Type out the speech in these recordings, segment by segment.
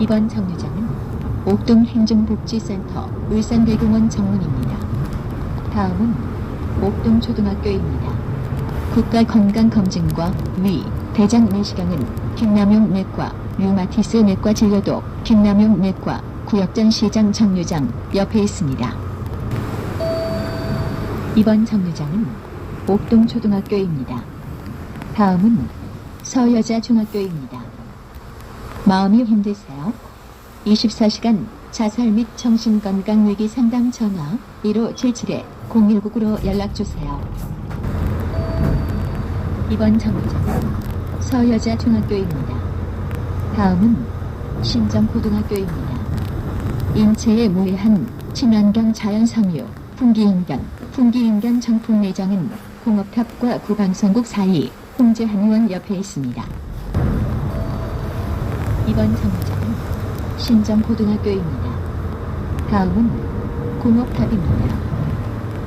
이번 정류장은 옥동 행정복지센터 울산대공원 정문입니다. 다음은 옥동 초등학교입니다. 국가건강검진과 위, 대장 내시경은 김남용 내과, 류마티스 내과 진료도 김남용 내과, 구역전 시장 정류장 옆에 있습니다. 이번 정류장은 옥동 초등학교입니다. 다음은 서여자 중학교입니다. 마음이 힘드세요? 24시간 자살 및 정신건강위기 상담 전화 1577-0199로 연락주세요. 이번 정류장은 서여자 중학교입니다. 다음은 신정고등학교입니다. 인체에 무해한 친환경 자연섬유, 풍기인간, 풍기인간 정품 매장은 공업탑과 구방선국 사이 홍제한의원 옆에 있습니다. 이번 정류장은 신정고등학교입니다. 다음은 공업탑입니다.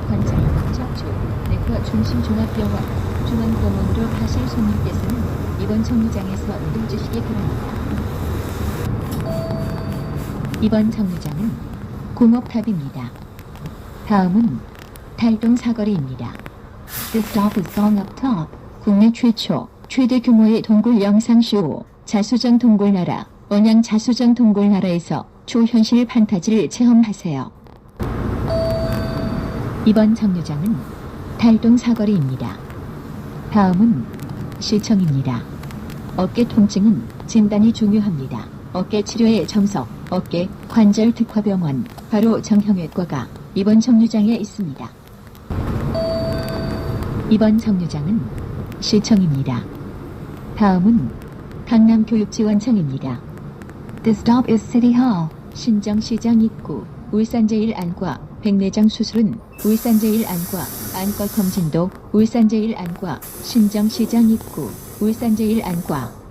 관장, 척추, 내과 중심 종합병원, 중앙병원으로 가실 손님께서는 이번 정류장에서 늦으시기 바랍니다. 이번 정류장은 공업탑입니다. 다음은 달동 사거리입니다. This stop is going up top. 국내 최초, 최대 규모의 동굴 영상 쇼, 자수정 동굴나라, 언양 자수정 동굴나라에서 초현실 판타지를 체험하세요. 이번 정류장은 달동 사거리입니다. 다음은 시청입니다. 어깨 통증은 진단이 중요합니다. 어깨 치료의 정석, 어깨 관절 특화병원, 바로 정형외과가 이번 정류장에 있습니다. 이번 정류장은 시청입니다. 다음은 강남교육지원청입니다. The stop is City Hall. 신정시장 입구, 울산제일안과, 백내장 수술은 울산제일안과, 안과 검진도 울산제일안과, 신정시장 입구, 울산제일안과,